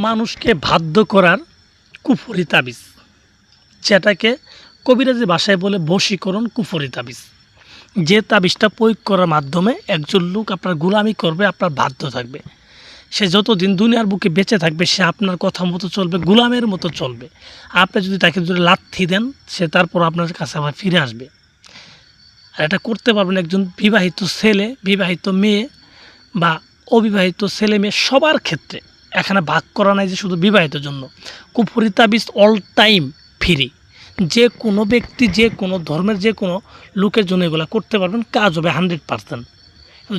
মানুষকে বাধ্য করার কুফরি তাবিজ। যেটাকে কবিরাজি ভাষায় বলে বশীকরণ কুফরি তাবিজ। যে তাবিজটা প্রয়োগ করার মাধ্যমে একজন লোক আপনার গোলামি করবে, আপনার বাধ্য থাকবে। সে যতদিন দুনিয়ার বুকে বেঁচে থাকবে, সে আপনার কথা মতো চলবে, গুলামের মতো চলবে। আপনি যদি তাকে যদি লাথি দেন, সে তারপর আপনার কাছে আবার ফিরে আসবে। আর এটা করতে পারবেন একজন বিবাহিত ছেলে, বিবাহিত মেয়ে বা অবিবাহিত ছেলে মেয়ে সবার ক্ষেত্রে। এখানে ভাগ করা নাই যে শুধু বিবাহিতের জন্য। কুফরি তাবিজ অল টাইম ফ্রি যে কোনো ব্যক্তি, যে কোনো ধর্মের যে কোনো লোকের জন্য এগুলো করতে পারবেন, কাজ হবে হান্ড্রেড পারসেন্ট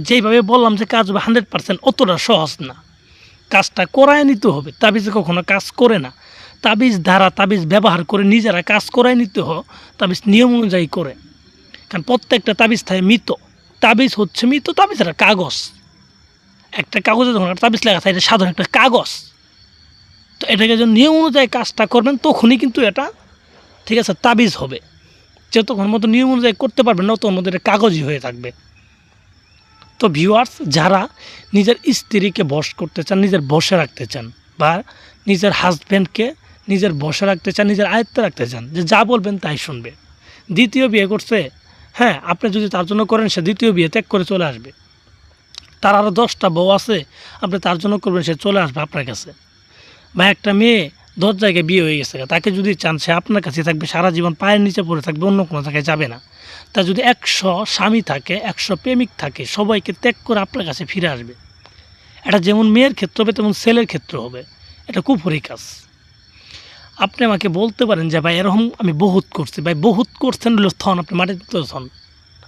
যেইভাবে বললাম যে কাজ হবে হান্ড্রেড পারসেন্ট অতটা সহজ না। কাজটা করায় নিতে হবে, তাবিজে কখনো কাজ করে না। তাবিজ দ্বারা তাবিজ ব্যবহার করে নিজেরা কাজ করায় নিতে হয় তাবিজ নিয়ম অনুযায়ী করে। কারণ প্রত্যেকটা তাবিজ থাকে মৃত। তাবিজ হচ্ছে মৃত, তাবিজ একটা কাগজ। একটা কাগজে যখন একটা তাবিজ লেখা থাকে, এটা সাধারণ একটা কাগজ। তো এটাকে যখন নিয়ম অনুযায়ী কাজটা করবেন, তখনই কিন্তু এটা, ঠিক আছে, তাবিজ হবে। যতক্ষণ মতো নিয়ম অনুযায়ী করতে পারবেন না, তখন মতো এটা কাগজই হয়ে থাকবে। তো ভিউয়ার্স যারা নিজের স্ত্রীকে বশ করতে চান, নিজের বসে রাখতে চান, বা নিজের হাজব্যান্ডকে নিজের বসে রাখতে চান, নিজের আয়ত্তে রাখতে চান, যে যা বলবেন তাই শুনবে। দ্বিতীয় বিয়ে করছে হ্যাঁ আপনি যদি তার জন্য করেন, সে দ্বিতীয় বিয়ে ত্যাগ করে চলে আসবে। তার আরও দশটা বউ আছে, আপনি তার জন্য করবেন, সে চলে আসবে আপনার কাছে। বা একটা মেয়ে দশ জায়গায় বিয়ে হয়ে গেছে, তাকে যদি চান সে আপনার কাছে থাকবে, সারা জীবন পায়ের নিচে পড়ে থাকবে, অন্য কোনো জায়গায় যাবে না। তা যদি একশো স্বামী থাকে, একশো প্রেমিক থাকে, সবাইকে ত্যাগ করে আপনার কাছে ফিরে আসবে। এটা যেমন মেয়ের ক্ষেত্র হবে, তেমন ছেলের ক্ষেত্র হবে। এটা কুফরি কাজ। আপনি আমাকে বলতে পারেন যে, ভাই, এরকম আমি বহুত করছি। ভাই, বহুত করছেন হলো থন, আপনি মাটিতে থন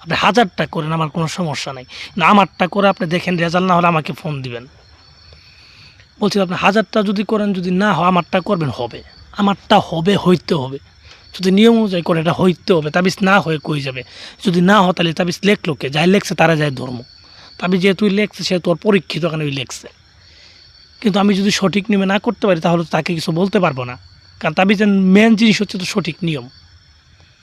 আপনি হাজারটা করেন, আমার কোনো সমস্যা নাই। না, আমারটা করে আপনি দেখেন, রেজাল্ট না হলে আমাকে ফোন দিবেন। বলছি, আপনি হাজারটা যদি করেন, যদি না হয়, আমারটা করবেন, হবে। আমারটা হবে, হইতে হবে। যদি নিয়ম অনুযায়ী করে এটা হইতে হবে। তাবিজ না হয়ে কই যাবে? যদি না হয়, তাহলে তাবিজ লেখলো কে? যাই লেখছে, তারা যায় ধর্ম। তাবিজ যেহেতু লেখছে সে তোর পরীক্ষিত কারণে ওই লেখছে। কিন্তু আমি যদি সঠিক নিয়মে না করতে পারি, তাহলে তাকে কিছু বলতে পারব না। কারণ তাবিজের মেন জিনিস হচ্ছে তো সঠিক নিয়ম।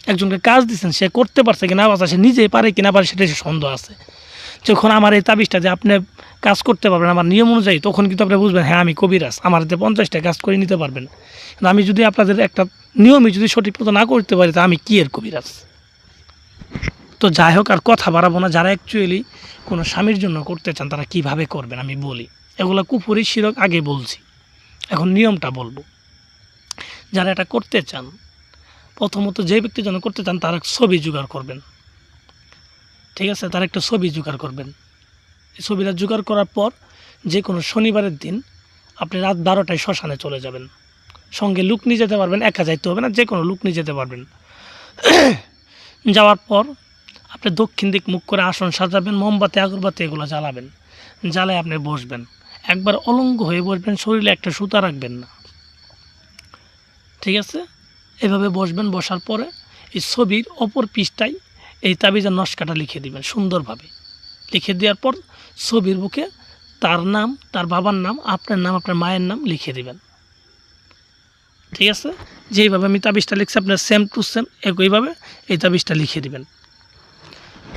একজনকে কাজ দিচ্ছেন সে করতে পারছে কিনা বাচ্চা সে নিজেই পারে কিনা পারে সেটা সন্দেহ আছে। যখন আমার এই তাবিজটা যে আপনি কাজ করতে পারবেন আমার নিয়ম অনুযায়ী, তখন কিন্তু আপনি বুঝবেন হ্যাঁ আমি কবিরাজ, আমার হাতে পঞ্চাশটা কাজ করে নিতে পারবেন। কিন্তু আমি যদি আপনাদের একটা নিয়মই যদি সঠিক মতো না করতে পারি, তা আমি কি এর কবিরাজ? তো যাই হোক, আর কথা বাড়াবো না, যারা অ্যাকচুয়ালি কোনো স্বামীর জন্য করতে চান, তারা কীভাবে করবেন আমি বলি। এগুলো কুপুরি শিরক আগে বলছি। এখন নিয়মটা বলব। যারা এটা করতে চান প্রথমত যে ব্যক্তি জন্য করতে চান, তার ছবি জোগাড় করবেন। ঠিক আছে? তার একটা ছবি জোগাড় করবেন। এই ছবিটা জোগাড় করার পর যে কোনো শনিবারের দিন আপনি রাত বারোটায় শ্মশানে চলে যাবেন। সঙ্গে লুক নিয়ে যেতে পারবেন, একা যাইতে হবে না যে কোনো লুক নিয়ে যেতে পারবেন। যাওয়ার পর আপনি দক্ষিণ দিক মুখ করে আসন সাজাবেন, মোমবাতি, আগরবাতি এগুলো জ্বালাবেন। জ্বালায় আপনি বসবেন। একবার অলঙ্গ হয়ে বসবেন, শরীরে একটা সুতা রাখবেন না। ঠিক আছে? এভাবে বসবেন, বসার পরে এই ছবির অপর পৃষ্ঠায় এই তাবিজের নস্কাটা লিখে দিবেন সুন্দরভাবে। লিখে দেওয়ার পর ছবির বুকে তার নাম, তার বাবার নাম, আপনার নাম, আপনার মায়ের নাম লিখে দিবেন। ঠিক আছে? যেইভাবে আমি তাবিজটা লিখছি, আপনার সেম টু সেম একইভাবে এই তাবিজটা লিখে দিবেন।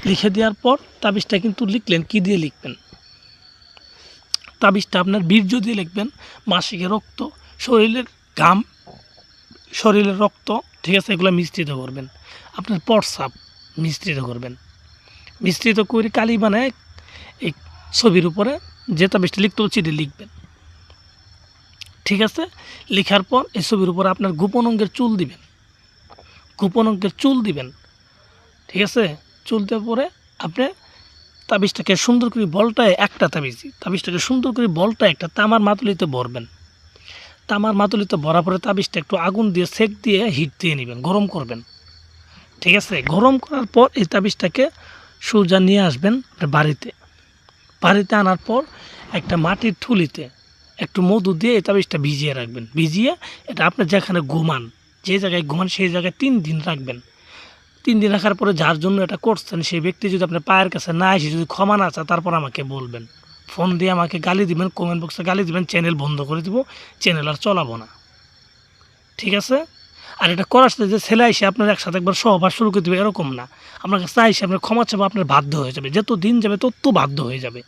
লিখে দেওয়ার পর তাবিজটা কিন্তু লিখলেন, কি দিয়ে লিখবেন? তাবিজটা আপনার বীর্য দিয়ে লিখবেন, মাসিকের রক্ত, শরীরের ঘাম শরীরের রক্ত, ঠিক আছে, এগুলো মিশ্রিত করবেন। আপনার পরসাপ মিশ্রিত করবেন। মিশ্রিত করে কালি বানায় এই ছবির উপরে যে তাবিজটা লিখতে হচ্ছে এটা লিখবেন। ঠিক আছে? লেখার পর এই ছবির উপরে আপনার গোপন অঙ্গের চুল দিবেন। গোপন অঙ্গের চুল দিবেন। ঠিক আছে? চুল দেওয়ার পরে আপনি তাবিজটাকে সুন্দর করে বলটায় একটা তাবিজ, তাবিজটাকে সুন্দর করে বলটা একটা তামার মাতুলিতে ভরবেন। তামার মাতুলিতে ভরা পরে তাবিজটা একটু আগুন দিয়ে সেক দিয়ে হিট দিয়ে নেবেন, গরম করবেন। ঠিক আছে? গরম করার পর এই তাবিজটাকে সোজা নিয়ে আসবেন বাড়িতে। বাড়িতে আনার পর একটা মাটির ঠুলিতে একটু মধু দিয়ে এই তাবিজটা ভিজিয়ে রাখবেন। ভিজিয়ে এটা আপনি যেখানে ঘুমান, যে জায়গায় ঘুমান সেই জায়গায় তিন দিন রাখবেন। তিন দিন রাখার পরে যার জন্য এটা করছেন সেই ব্যক্তি যদি আপনার পায়ের কাছে না এসে যদি ক্ষমা না চায়, তারপর আমাকে বলবেন। ফোন দিয়ে আমাকে গালি দিবেন কমেন্ট বক্সে গালি দিবেন চ্যানেল বন্ধ করে দিব চ্যানেল আর চলাবো না। ঠিক আছে? আর এটা করার সাথে যে ছেলে এসে আপনার একসাথে একবার সহবাস শুরু করে দেবে, এরকম না। আপনার কাছে এসে আপনার ক্ষমা চাবো আপনার বাধ্য হয়ে যাবে। যত দিন যাবে, তত বাধ্য হয়ে যাবে।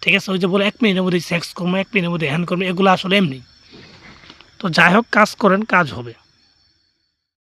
ঠিক আছে? ওই যে বলে, এক মিনিটের মধ্যে সেক্স করব, এক মিনিটের মধ্যে হ্যান করব, এগুলো আসলে এমনি। তো যাই হোক, কাজ করেন, কাজ হবে।